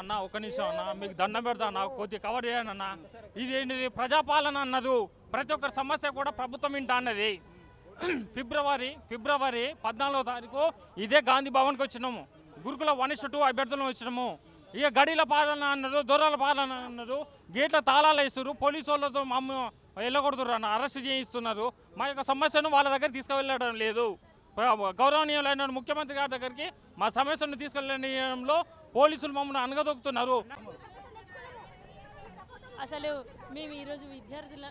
అన్న ఒక నిమిషం అన్న మీకు దండం పెడతా అన్న కొద్ది కవర్ చేయను అన్న. ఇది ఏంటిది? ప్రజాపాలన అన్నదు. ప్రతి ఒక్కరి సమస్య కూడా ప్రభుత్వం ఇంట అన్నది. ఫిబ్రవరి ఫిబ్రవరి పద్నాలుగో తారీఖు ఇదే గాంధీ భవన్కి వచ్చినాము. గురుకుల వన్ ఇస్ టూ అభ్యర్థులను వచ్చినాము. ఇక గడిల పాలన అన్నారు దొరల పాలన అన్నారు గేట్ల తాళాలు వేస్తారు పోలీసు వాళ్ళతో మమ్మ వెళ్ళగొడుతున్నారు అన్న అరెస్ట్ చేయిస్తున్నారు. మా యొక్క సమస్యను వాళ్ళ దగ్గర తీసుకువెళ్ళడం లేదు. గౌరవనీయులైన ముఖ్యమంత్రి గారి దగ్గరికి మా సమస్యను తీసుకెళ్ళడంలో పోలీసులు మమ్మల్ని అనగదొక్కుతున్నారు. అసలు మేము ఈరోజు విద్యార్థుల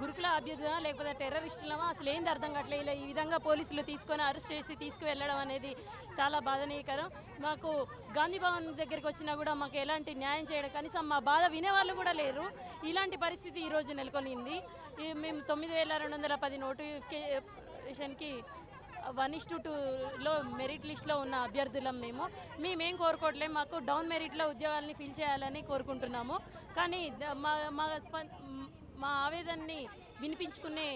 గురుకుల అభ్యర్థులా లేకపోతే టెర్రరిస్టులమా అసలు ఏంది అర్థం కావట్లేదు. ఇలా ఈ విధంగా పోలీసులు తీసుకొని అరెస్ట్ చేసి తీసుకువెళ్ళడం అనేది చాలా బాధనీయకరం. మాకు గాంధీ భవన్ దగ్గరికి వచ్చినా కూడా మాకు ఎలాంటి న్యాయం చేయడం కనీసం మా బాధ వినేవాళ్ళు కూడా లేరు. ఇలాంటి పరిస్థితి ఈరోజు నెలకొనింది. మేము తొమ్మిది వేల రెండు వందల పది నోటిఫికేషన్కి వన్ ఇస్ టు టూలో మెరిట్ లిస్ట్లో ఉన్న అభ్యర్థులం మేము మేమేం కోరుకోవట్లేము మాకు డౌన్ మెరిట్లో ఉద్యోగాలని ఫిల్ చేయాలని కోరుకుంటున్నాము కానీ మా మా స్పం- మా ఆవేదనని వినిపించుకునే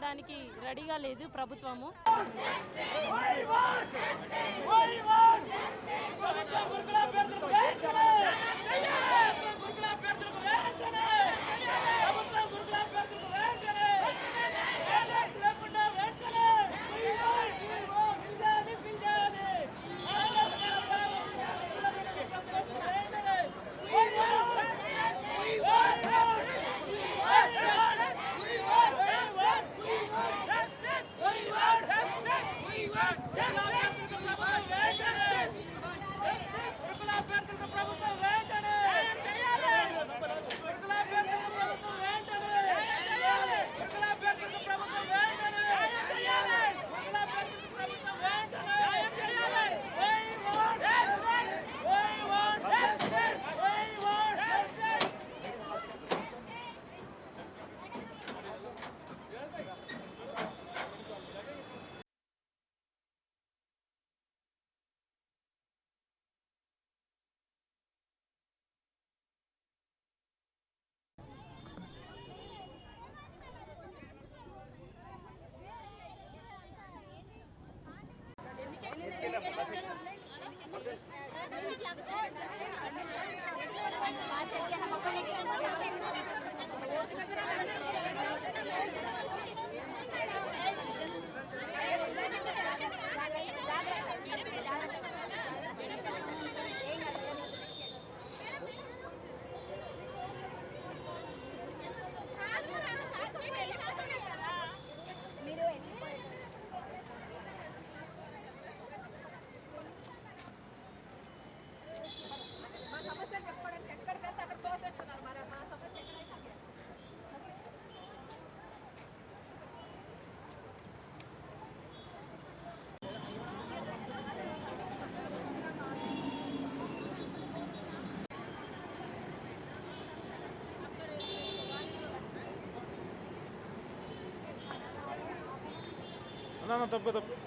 డానికి రెడీగా లేదు ప్రభుత్వము అన్న తప్పు తప్పు డౌన్ మెరిట్ లిస్ట్